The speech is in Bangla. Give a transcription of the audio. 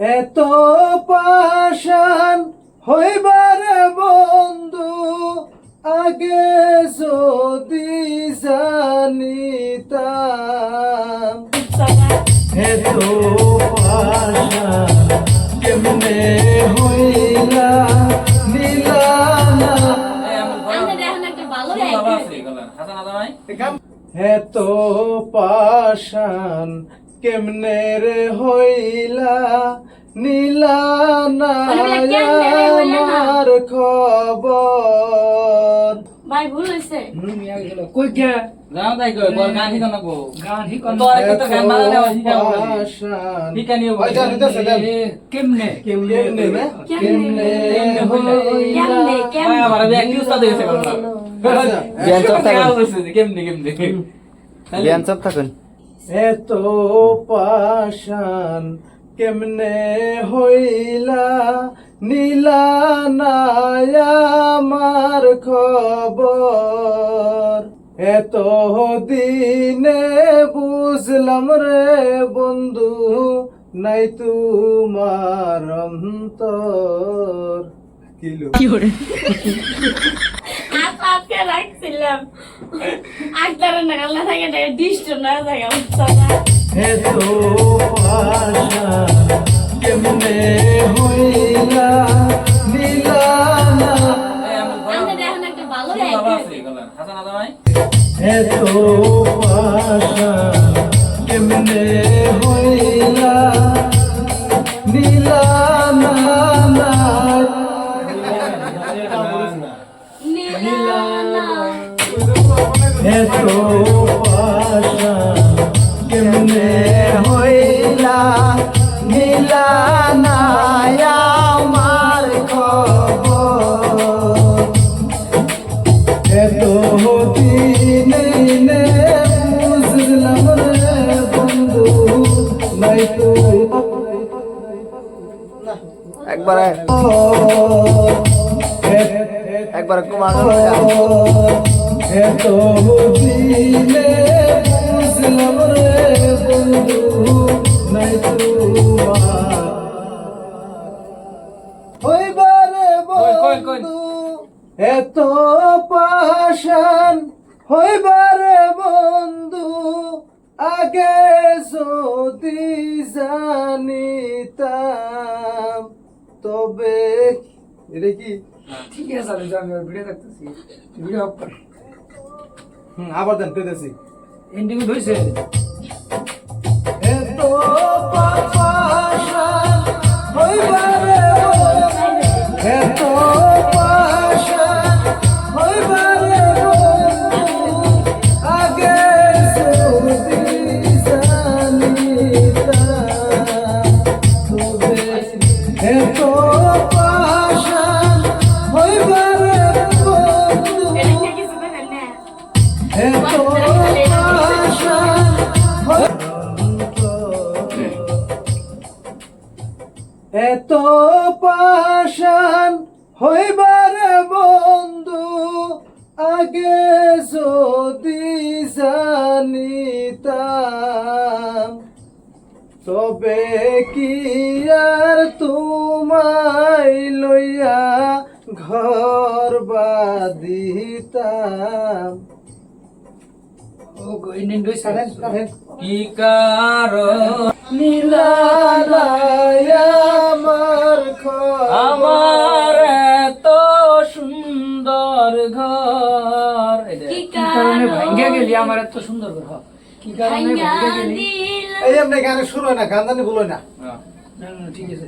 এত পাশান হইবার বন্ধু আগে যদি জানিতাম। এত পাশান কেমনে হইলা ভালো এত পাশান কেমনে রে হইলা নীলা না? আমার খবর? ভাই ভুল হয়েছে কই গে যাও তাই কই বল গান শিখানো গো গান হিকন তোর কত গান বাজা দেওয়া শিখাবো পাশান শিখানিও ওই জানি তো সেটা কেমনে? কেমনে কেমনে? কেমনে হইলা? কেমনে আমার ব্যাগ উস্তাদ হয়েছে কথা। জ্ঞান চর্চা কেমনে কেমনে জ্ঞান সব থাকুন এত পাশান কেমনে হইলা? নীলা আমার খবর। এত দিনে বুঝলাম রে বন্ধু নাই তোমার অন্তর। কিলো আপ আপকে রাখছিলাম আক্তারের নাগাল না থাকে ডিস্ট না। থাকে কেমনে হইলা? নীলা না এত পাশা কেমনে হইলা? এত পাশা কেমনে হইলা? নীলা না আমার খবর। এত দিনে বুঝলাম রে বন্ধু নাই তো একবার একবার কুমার এত দিনে বুঝলাম রে বন্ধু নাই তোমার। হইবারে। বন্ধু এত পাশান হইবারে বন্ধু আগে যদি জানিতাম তবে এটা কি? ঠিক আছে আমি ভিডিও দেখতেছি। ভিডিও অফ হুম, আবার দেন পেতেছি এন্ডিং হইছে এত পাশান হইবারে বন্ধু আগে যদি জানিতাম তবে কি আর তোমায় লইয়া ঘর হইছে কি কারণ? নীলালায় কারণে ভাঙ্গে গেলি আমার এত সুন্দর ঘর কি কারণে ভাঙ্গে গেলি? এই আপনি গানে শুরু হয় না গান জানি বলো। না না ঠিক আছে।